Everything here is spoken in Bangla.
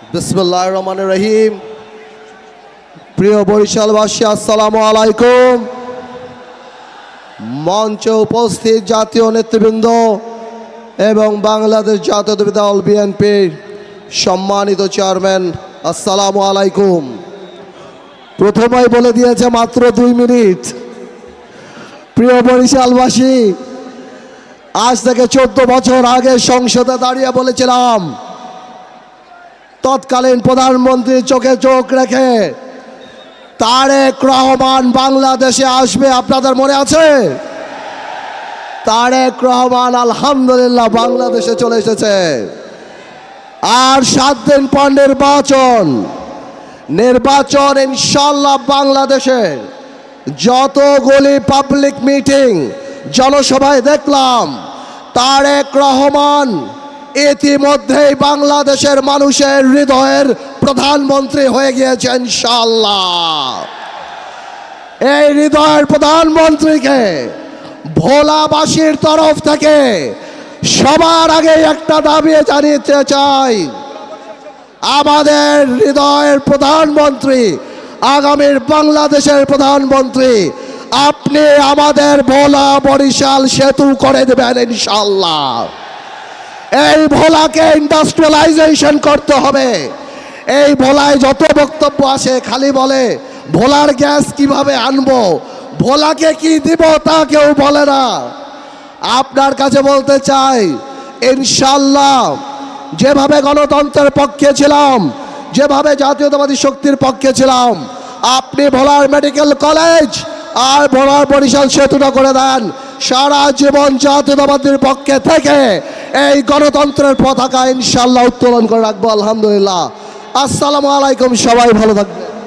বিসমুল্লাহ রহমান রহিম। প্রিয় বরিশালবাসী, আসসালামু আলাইকুম। মঞ্চে উপস্থিত জাতীয় নেতৃবৃন্দ এবং বাংলাদেশ জাতীয় দল বিএনপির সম্মানিত চেয়ারম্যান, আসসালামু আলাইকুম। প্রথমেই বলে দিয়েছে মাত্র দুই মিনিট। প্রিয় বরিশালবাসী, আজ থেকে চোদ্দ বছর আগে সংসদে দাঁড়িয়ে বলেছিলাম তৎকালীন প্রধানমন্ত্রীর চোখে চোখ রেখে তারেক রহমান বাংলাদেশে আসবে, আপনাদের মনে আছে? তারেক রহমান আলহামদুলিল্লাহ বাংলাদেশে চলে এসেছে। আর সাত দিন পর নির্বাচন। নির্বাচন ইনশাল্লাহ বাংলাদেশে। যতগুলি পাবলিক মিটিং জনসভায় দেখলাম, তারেক রহমান ইতিমধ্যেই বাংলাদেশের মানুষের হৃদয়ের প্রধানমন্ত্রী হয়ে গিয়েছে ইনশাল্লাহ এই হৃদয়ের প্রধানমন্ত্রীকে ভোলাবাসীর তরফ থেকে সবার আগে একটা দাবি জানিয়ে চাই। আমাদের হৃদয়ের প্রধানমন্ত্রী, আগামীর বাংলাদেশের প্রধানমন্ত্রী, আপনি আমাদের ভোলা বরিশাল সেতু করে দেবেন ইনশাল্লাহ এই ভোলাকে ইন্ডাস্ট্রিয়ালাইজেশন করতে হবে। এই ভোলায় যত বক্তব্য আসে, খালি বলে, ভোলার গ্যাস কীভাবে আনব? ভোলাকে কি দিব তা কেউ বলে না। আপনার কাছে বলতে চাই ইনশাল্লাহ যেভাবে গণতন্ত্রের পক্ষে ছিলাম, যেভাবে জাতীয়তাবাদী শক্তির পক্ষে ছিলাম, আপনি ভোলার মেডিকেল কলেজ আর ভোলার বরিশাল সেতুটা করে দেন। সারা জীবন জাতীয়তাবাদের পক্ষে থেকে এই গণতন্ত্রের পতাকা ইনশাল্লাহ উত্তোলন করে রাখব, আলহামদুলিল্লাহ। আসসালামু আলাইকুম, সবাই ভালো থাকবেন।